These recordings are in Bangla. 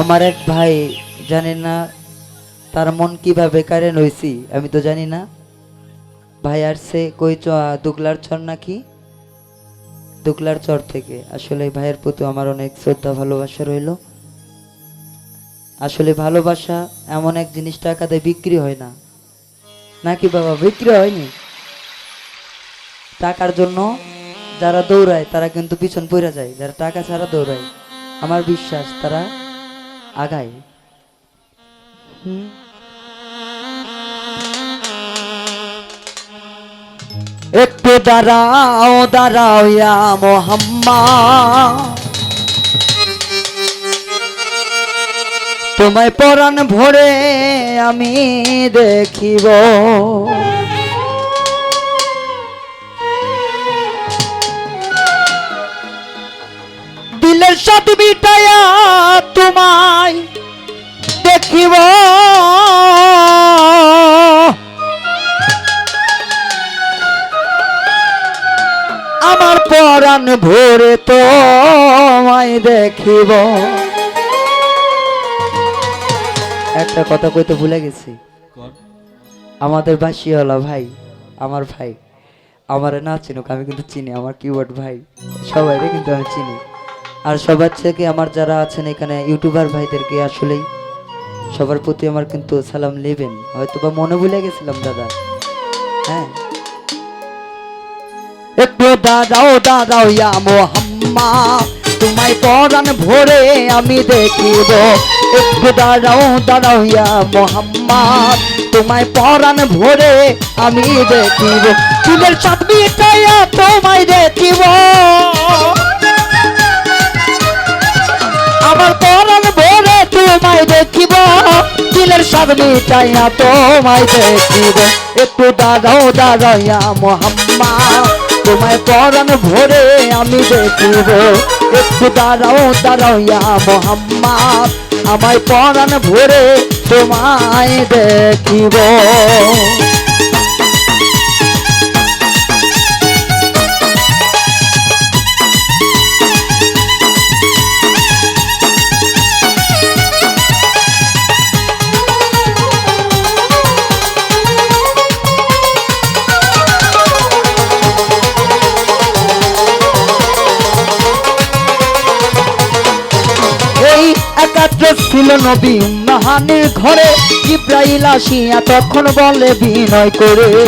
আমার এক ভাই জানি না তার মন কীভাবে কারেন হয়েছি আমি তো জানি না। ভাই আসছে, কই চ, দুগলার চর নাকি? দুগলার চর থেকে। আসলে ভাইয়ের প্রতি আমার অনেক শ্রদ্ধা, ভালোবাসা রইল। আসলে ভালোবাসা এমন এক জিনিস টাকাতে বিক্রি হয় না। নাকি বাবা, বিক্রি হয়নি? টাকার জন্য যারা দৌড়ায়, তারা কিন্তু পিছন পড়ে যায়। যারা টাকা ছাড়া দৌড়ায়, আমার বিশ্বাস, তারা আগায়। হুম। একটু দাঁড়াও দাঁড়াও ইয়া মোহাম্মা তোমায় পরাণ ভরে আমি দেখিব। দিলের সাথ বিটায়া তোমায় দেখিব। আমার পরাণ ভরে তোমায় দেখিব। একটা কথা কইতে ভুলে গেছি। আমাদের বাসিওয়ালা ভাই আমার ভাই আমার না চিনুক আমি কিন্তু চিনি আমার কিবোর্ড ভাই সবাই কিন্তু আমি চিনি। আর সবার থেকে আমার যারা আছেন এখানে ইউটিউবার ভাইদেরকে আসলেই, সবার প্রতি আমার কিন্তু সালাম নেবেন। হয়তো বা মনে ভুলে গেছিলাম, দাদা। হ্যাঁ। একটু দাদাও দাদাও, ইয়া মোহাম্মা, তোমায় পরাণ ভরে আমি দেখিব। একটু দাদাও দাদাও, ইয়া মোহাম্মা, তোমায় পরাণ ভরে আমি দেখিব। চুলের মিটাইয়া তোমায় দেখিব। আমার পরাণ ভরে তোমায় দেখিব। দিলের সব মিটাইয়া তোমায় দেখিব। একটু দাদাও দাদাইয়া মোহাম্মা, তোমায় পরাণ ভরে আমি দেখিব। একটু দাঁড়াও, দাঁড়াইয়া মোহাম্মা, আমায় পরাণ ভরে তোমায় দেখিব। নবী মাহানির ঘরে ইব্রাহিল আসিয়া তখন বলে বিনয় করে।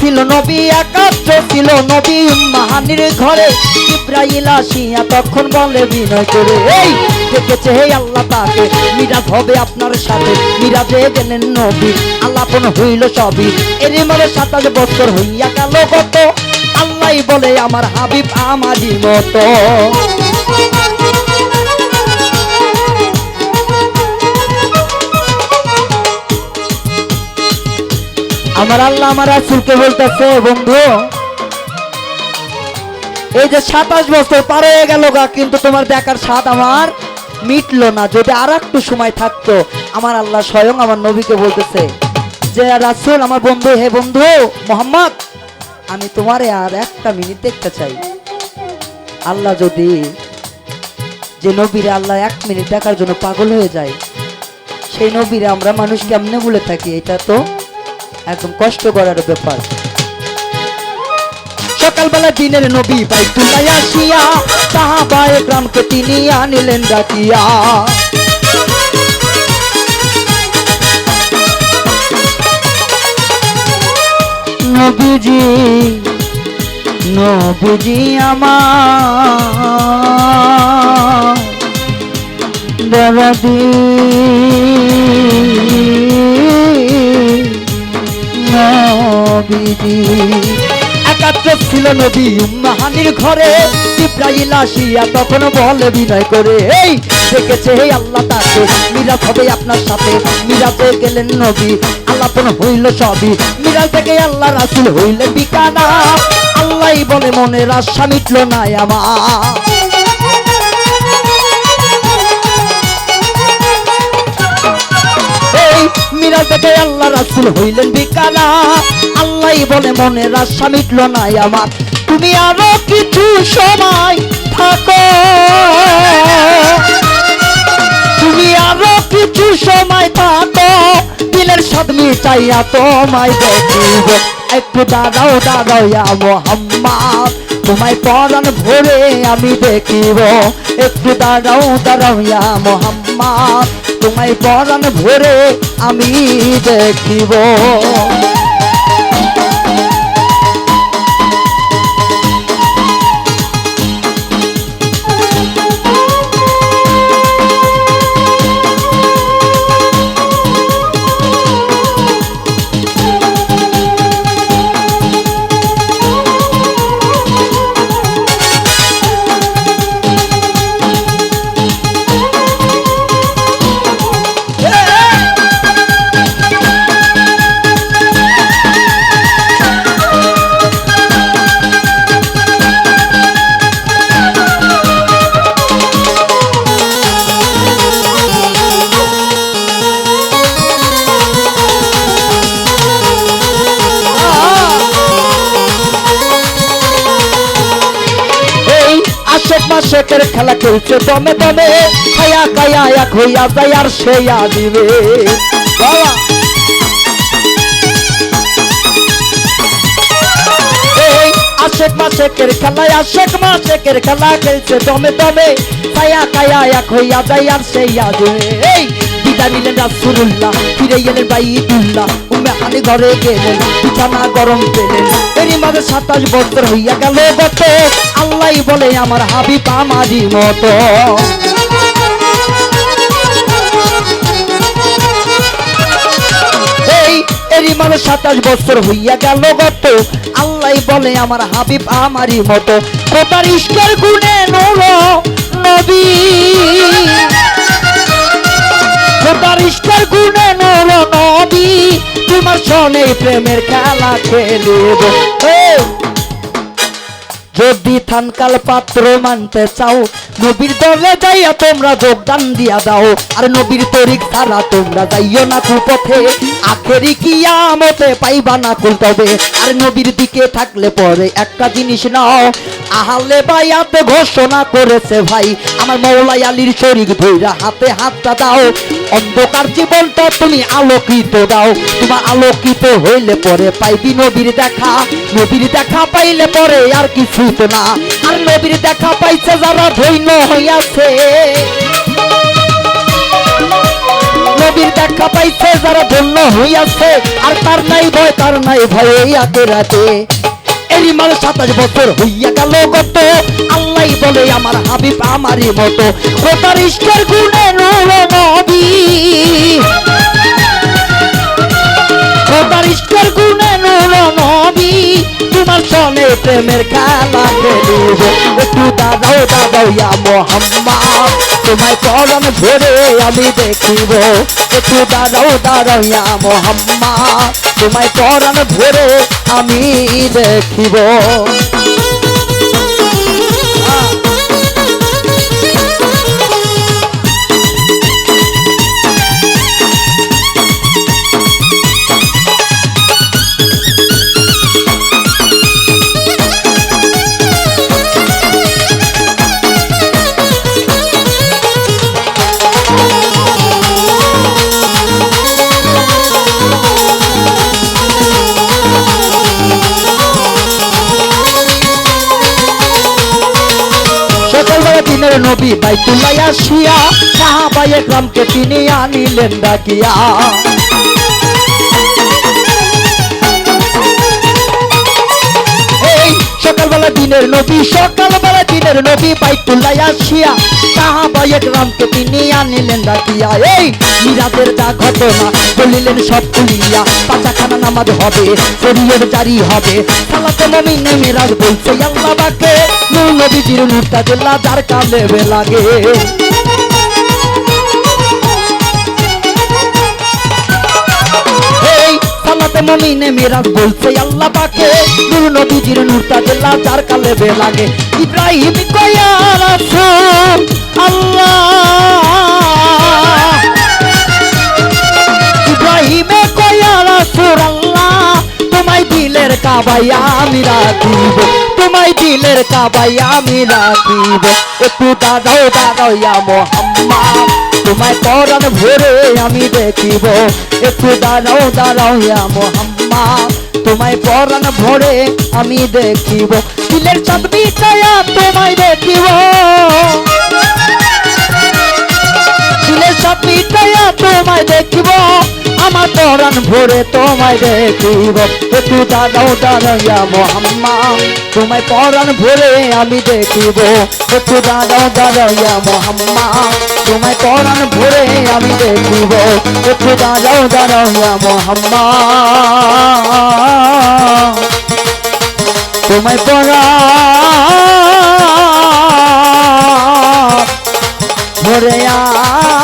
ছিল নবী, একাত্র ছিল নবী মাহানির ঘরে। ইব্রাহিল আসিয়া তখন বলে বিনয় করে, এই, দেখেছে হে আল্লাহ তাকে। মিরাজ হবে আপনার সাথে। মিরাজে গেলেন নবী আল্লাপন হইল সবই। এরই মনে সাতাশ বছর হইয়া গেল কত আল্লাহ বলে আমার হাবিব আমারই মতো। আমার আল্লাহ আমার রাসুলকে বলতেছে, বন্ধু, এই যে সাতাশ বছর পার হয়ে গেল গা, কিন্তু তোমার দেখার স্বাদ আমার মিটলো না। যদি আর একটু সময় থাকতো, আমার আল্লাহ স্বয়ং আমার নবীকে বলতেছে যে, রাসুল, আমার বন্ধু, হে বন্ধু, মোহাম্মদ আমি তোমারে আর একটা মিনিট দেখতে চাই। আল্লাহ যদি যে নবীরে আল্লাহ এক মিনিট দেখার জন্য পাগল হয়ে যায়, সেই নবীরে আমরা মানুষ কেমনে বলে থাকি, এটা তো একদম কষ্ট করার ব্যাপার। সকালবেলা দিনের নবী বাইতুল্লাহ আসিয়া তাহা সাহাবায়ে গ্রামকে তিনি আনিলেন ডাকিয়া। নবীজি নবীজি আমার। দাদাদি নবীজি। একাত্র ছিল নবী উম্মাহানির ঘরে। ইব্রাহিল আসিয়া তখন বলে বিনয় করে, এই, দেখেছে আল্লাহ তাকে। মিরাজ হবে আপনার সাথে। মিরাজে গেলেন নবী। আল্লাপন হইল সবই। মিরাজ থেকে আল্লাহ রাসুল হইলে বিকানা আল্লাহ বলে মনের আশা মিটল না মিরাজ মিরাজ আল্লাহ রাসুল হইলেন আল্লাহ বলে মিটল নাই আমার। তুমি আরও কিছু সময় থাকো। তুমি আরও কিছু সময় থাকো। দিলের স্বাদ মিটাইয়া তোমায় দেখিব। একটু দাঁড়াও দাঁড়াও ইয়া মোহাম্মদ। তোমায় পরাণ ভরে আমি দেখিব। একটু দাঁড়াও দাঁড়াও মোহাম্মদ। তোমায় পরাণ ভরে আমি দেখিব। খেলা খেলছে দমে দমে, খায়া খায়া এক হইয়া যায় আর সেইয়া দিবে বাবা। আশেক মাসেকের খেলায়, আশেক মাসেকের খেলা খেলছে দমে দমে, খায়া খায়া এক হইয়া যায় আর সেইয়া দিবে এই বিদায় নিলেন রাসুল্লাহ ফিরে এলেন বাইদুল্লাহ উমে হানি ঘরে গেলেন, বিছানা গরম পেলেন। মাঝে সাতাশ বছর হইয়া গেল গত। আল্লাহ বলে, আমার হাবিব আমারই মতো। এরই মানে সাতাশ বছর হইয়া গেল গত। আল্লাহ বলে, আমার হাবিব আমারই মতো। কোথার ইষ্টের গুণে নবী? সনে প্রেমের খেলা খেলিব। যদি থানকাল পাত্র মানতে চাও নবীর দলে যাইয়া তোমরা যোগদান দিয়া দাও। আর নবীর তরিক ছাড়া তোমরা যাইও না কুপথে। আখেরি কিয়ামতে পাইবা না কুল তবে আর নবীর দিকে থাকলে পরে একটা জিনিস নাও। আহালে বাইয়াতে ঘোষণা করেছে ভাই, আমার মৌলাই আলীর শরীর ধইরা হাতে হাতটা দাও। অন্ধকার জীবনটা তুমি আলোকিত দাও। তোমার আলোকিত হইলে পরে পাইবি নবীর দেখা। নবীর দেখা পাইলে পরে আর কিছুই তো না। আর নবীর দেখা পাইছে যারা ধৈন্য হইয়াছে নবীর দেখা পাইছে, যারা ধন্য হইয়াছে, আর তার নাই ভয়, তার নাই ভয় এই আতে রাতে। এরই মানে সাতাশ বছর হইয়া গেল গত। আল্লাহ বলে, আমার হাবিব আমারই মতো। কোথার ইষ্টের গুণে নবী। সনে প্রেমের খেলা খেলিব। একটু দাদাও দাদাও ইয়া মোহাম্মদ, তোমায় চরণ ধরে আমি দেখিব। একটু দাদাও দাদাও ইয়া মোহাম্মদ, তোমায় চরণ ধরে আমি দেখিব। নবী বাইতুল্লাহ আসিয়া সাহাবায়ে গ্রামকে তিনি আনিলেন ডাকিয়া। সকালবেলা দিনের নবী, সকালবেলা দিনের নবী, বাইতুল্লাহ আসিয়া তাহা সাহাবায়ে রামকে তিনি আনিলেন ডাকিয়া, এই মিরাজের যা ঘটনা, বলিলেন সব খুলিয়া পাঁচাখানা নামাজ হবে শরীরের জারি হবে, সালাতে মমিনে মিরাজ বলছে আল্লাহ বাকে নবীজির নূরটা জেলা যার কালে লাগে মমিনে মেরাজ বলছে, আল্লাহ পাকে নূর নবীজির নূরটা জেলা যার কালে বে লাগে। ইব্রাহিম কয়া রাসূল আল্লাহ। ইব্রাহিম কয়া রাসূল আল্লাহ, তোমায় দিলের কাবায় আমি রাখিব। তোমায় দিলের কাবায় আমি রাখিব। একটু দাদাও দাদাও ইয়া মোহাম্মদ। তোমায় পরান ভরে আমি দেখিব। একটু দাঁড়াও দাঁড়াও ইয়া মোহাম্মা। তোমায় পরান ভরে আমি দেখিব। দিলের চাঁদ বিছায়া আমার পরাণ ভরে তোমায় দেখিব একটু দাঁড়াও দাঁড়াইয়া মোহাম্মদ তোমায় পরাণ ভরে আমি দেখিব একটু দাঁড়াও দাঁড়াইয়া মোহাম্মদ তোমায় পরাণ ভরে আমি দেখিব একটু দাঁড়াও দাঁড়াইয়া মোহাম্মদ তোমায় পরাণ ভরে আমি